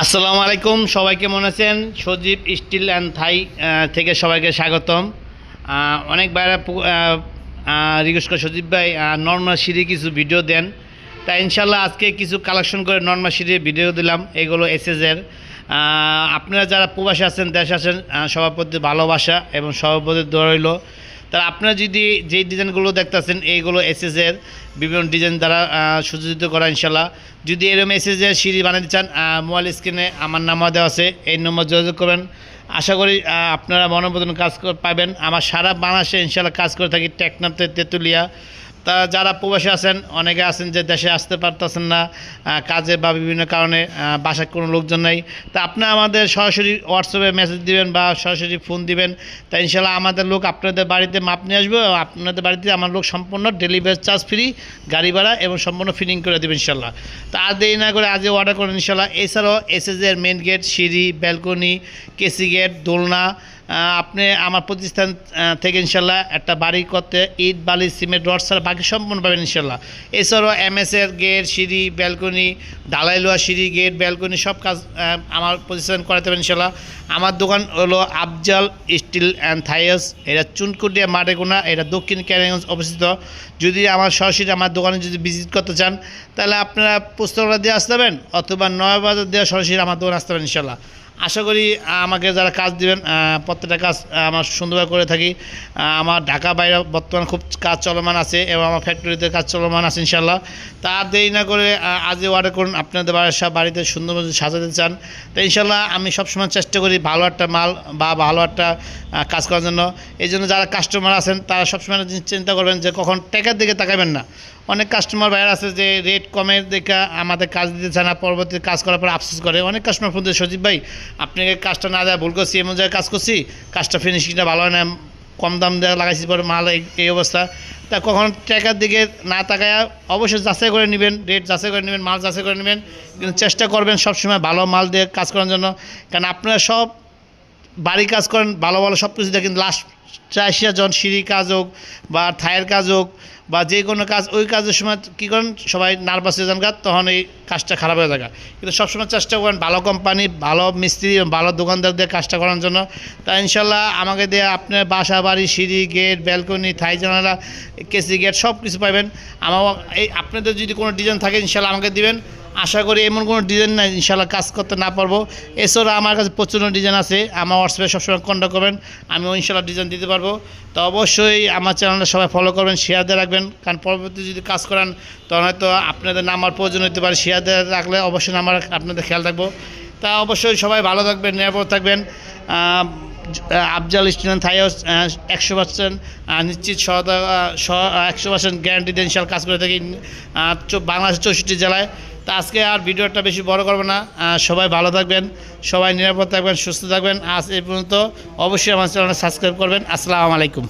আসসালামু আলাইকুম, সবাই কেমন আছেন? সজীব, স্টিল অ্যান্ড থাই থেকে সবাইকে স্বাগতম। অনেক বাইরে রিকোয়েস্ট করে, সজীব ভাই নর্মাল সিঁড়ি কিছু ভিডিও দেন। তাই ইনশাল্লাহ আজকে কিছু কালেকশন করে নর্মাল সিঁড়ির ভিডিও দিলাম, এগুলো এসএসের আপনারা যারা প্রবাসী আছেন, দেশে আছেন প্রতি ভালোবাসা এবং সবার প্রতি দোয়া রইল। তারা আপনারা যদি যেই ডিজাইনগুলো দেখতেছেন এইগুলো এসএসের বিভিন্ন ডিজাইন দ্বারা আহ, করা ইনশাল্লাহ যদি এরকম এসএসের সিঁড়ি বানাতে চান মোবাইল স্ক্রিনে আমার নাম্বার দেওয়া আছে এই নম্বর যোগাযোগ করবেন। আশা করি আপনারা মনোবোধন কাজ পাবেন। আমার সারা বাংলাদেশে ইনশাল্লাহ কাজ করে থাকি টেকনাফতে তেঁতুলিয়া তা যারা প্রবাসী আছেন, অনেকে আছেন যে দেশে আসতে পারতেছেন না কাজে বা বিভিন্ন কারণে বাসায় কোনো লোকজন নাই। তা আপনি আমাদের সরাসরি হোয়াটসঅ্যাপে মেসেজ দিবেন বা সরাসরি ফোন দিবেন। তা ইনশাল্লাহ আমাদের লোক আপনাদের বাড়িতে মাপ নিয়ে আসবে আপনাদের বাড়িতে আমার লোক সম্পূর্ণ ডেলিভারি চার্জ ফ্রি গাড়ি ভাড়া এবং সম্পূর্ণ ফিটিং করে দেবেন ইনশাল্লাহ তা আর দেরি না করে আজকে অর্ডার করেন ইনশাল্লাহ এছাড়াও এসএসের মেন গেট সিঁড়ি ব্যালকনি কেসি গেট দোলনা আপনি আমার প্রতিষ্ঠান থেকে ইনশাল্লাহ একটা বাড়ি করতে ইট, বালি, সিমেন্ট, রড ছাড়া বাকি সম্পূর্ণ পাবেন ইনশাল্লাহ। এছাড়াও এমএসের গেট, সিঁড়ি, ব্যালকনি ঢালাই লোয়া সিঁড়ি, গেট, ব্যালকনি, সব কাজ আমার প্রতিষ্ঠান করাতে পারেন ইনশাল্লাহ। আমার দোকান হলো আফজাল স্টিল অ্যান্ড থাইয়াস এটা চুনকুটিয়া মাঠেকোনা এটা দক্ষিণ ক্যারিগঞ্জ অবস্থিত। যদি আমার সরাসরি আমার দোকানে যদি ভিজিট করতে চান, তাহলে আপনারা পুস্তকটা দিয়ে আসতে পারেন অথবা নয় বাজার দিয়ে সরাসরি আমার দোকানে আসতে পারেন ইনশাল্লাহ। আশা করি আমাকে যারা কাজ দিবেন প্রত্যেকটা কাজ আমার সুন্দরভাবে করে থাকি। আমার ঢাকা বাইরে বর্তমান খুব কাজ চলমান আছে এবং আমার ফ্যাক্টরিতে কাজ চলমান আছে ইনশাল্লাহ তা দেরি না করে আজই অর্ডার করুন, আপনাদের বাড়ির সব বাড়িতে সুন্দর মতো সাজাতে চান। তো ইনশাল্লাহ আমি সবসময় চেষ্টা করি ভালো একটা মাল বা ভালো একটা কাজ করার জন্য। এই জন্য যারা কাস্টমার আছেন, তারা সবসময় চিন্তা করবেন যে কখন টাকার দিকে তাকাবেন না। অনেক কাস্টমার বাইরে আছে যে রেট কমের দেখে আমাদের কাজ দিতে চায় না পরবর্তী কাজ করার পর আফসোস করে। অনেক কাস্টমার ফোন সজীব ভাই আপনাকে কাজটা না দেয় ভুল করছি, এমন জায়গায় কাজ করছি, কাজটা ফিনিশিংটা ভালো হয় না, কম দাম দেওয়া লাগাইছি পরে মাল এই- অবস্থা। তা কখন টাকার দিকে না তাকায় অবশ্যই যাচাই করে নেবেন রেট যাচাই করে নেবেন, মাল যাচাই করে নেবেন, কিন্তু চেষ্টা করবেন সবসময় ভালো মাল দিয়ে কাজ করার জন্য। কারণ আপনারা সব বাড়ি কাজ করেন, ভালো ভালো সব কিছু দেখেন লাস্ট চাষিয়া যখন সিঁড়ি কাজ হোক বা থায়ের কাজ হোক বা যে কোনো কাজ, ওই কাজের সময় কী করেন? সবাই নার্ভাস হয়ে যান তখন এই কাজটা খারাপ হয়ে থাকে কিন্তু সবসময় চেষ্টা করেন ভালো কোম্পানি ভালো মিস্ত্রি, ভালো দোকানদার দিয়ে কাজটা করার জন্য। তা ইনশাল্লাহ আমাকে দিয়ে আপনার বাসা, বাড়ি, সিঁড়ি গেট ব্যালকনি থাই জানালা কেসি গেট সব কিছু পাবেন আমার এই, আপনাদের যদি কোনো ডিজাইন থাকে, ইনশাল্লাহ আমাকে দিবেন। আশা করি এমন কোনো ডিজাইন নাই ইনশাল্লাহ কাজ করতে না পারব। এছাড়া আমার কাছে প্রচুর ডিজাইন আছে, আমার হোয়াটসঅ্যাপে সবসময় কন্ট্যাক্ট করবেন আমি ইনশাল্লাহ ডিজাইন দিতে পারব। তো অবশ্যই আমার চ্যানেলটা সবাই ফলো করবেন শেয়ার দিয়ে রাখবেন, কারণ পরবর্তী যদি কাজ করান, তখন হয়তো আপনাদের নামার প্রয়োজন হতে পারে শেয়ার দিয়ে রাখলে অবশ্যই আমার আপনাদের খেয়াল রাখব। তা অবশ্যই সবাই ভালো থাকবেন, নিরাপদ থাকবেন। আফজাল স্টুডেন্ট থাইস একশো পার্সেন্ট নিশ্চিত সহায়তা একশো পার্সেন্ট গ্যারান্টি ইনশাল কাজ করে থাকি। বাংলাদেশের চৌষট্টি জেলায়। তা আজকে আর ভিডিওটা বেশি বড় করব না। সবাই ভালো থাকবেন, সবাই নিরাপদ থাকবেন, সুস্থ থাকবেন। আজ এই পর্যন্ত অবশ্যই আমার চ্যানেলটা সাবস্ক্রাইব করবেন। আসসালামু আলাইকুম।